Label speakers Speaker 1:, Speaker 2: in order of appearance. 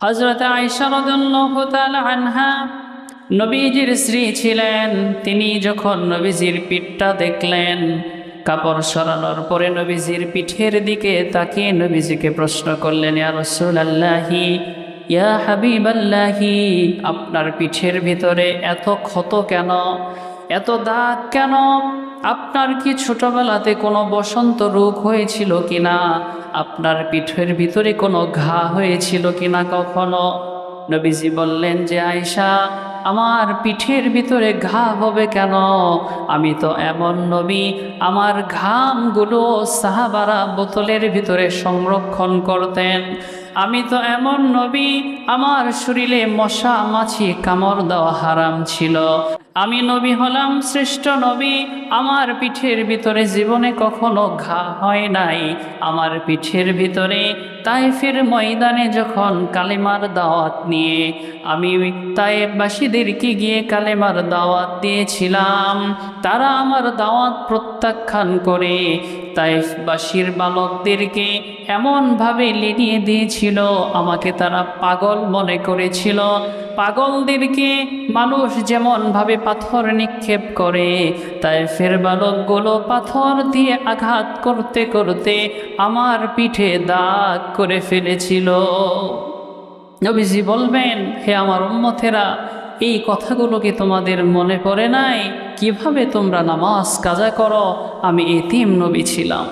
Speaker 1: হজরত আনহা নবীজির স্ত্রী ছিলেন। তিনি যখন নবীজির পিঠটা দেখলেন, কাপড় সরানোর পরে নবীজির পিঠের দিকে তাকিয়ে নবীজিকে প্রশ্ন করলেন, ইয়া রসুলাল্লাহি, ইয়া হাবিব আল্লাহি আপনার পিঠের ভিতরে এত ক্ষত কেন? এত দাগ কেন? আপনার কি ছোটবেলাতে কোনো বসন্ত রোগ হয়েছিল কিনা? আপনার পিঠের ভিতরে কোনো ঘা হয়েছিল কিনা কখনো? নবীজি বললেন যে আয়সা আমার পিঠের ভিতরে ঘা হবে কেন? আমি তো এমন নবী, আমার ঘামগুলো সাহাবারা বোতলের ভিতরে সংরক্ষণ করতেন। আমি তো এমন নবী, আমার শরীরে মশা, মাছি, কামড় দেওয়া হারাম ছিল। আমি নবী হলাম, শ্রেষ্ঠ নবী। আমার পিঠের ভিতরে জীবনে কখনো ঘা হয় নাই। আমার পিঠের ভিতরে তাইফের ময়দানে যখন কালেমার দাওয়াত নিয়ে আমি তাইবাসীদেরকে গিয়ে কালেমার দাওয়াত দিয়েছিলাম, তারা আমার দাওয়াত প্রত্যাখ্যান করে তাইফবাসীর বালকদেরকে এমনভাবে লিনিয়ে দিয়েছিল, আমাকে তারা পাগল মনে করেছিল। পাগলদেরকে মানুষ যেমনভাবে পাথর নিক্ষেপ করে, তাই ফের বালকগুলো পাথর দিয়ে আঘাত করতে করতে আমার পিঠে দাগ করে ফেলেছিল। নবীজি বলবেন, হে আমার উম্মথেরা এই কথাগুলোকে তোমাদের মনে পড়ে নাই? কীভাবে তোমরা নামাজ কাজা করো? আমি এতিম নবী ছিলাম।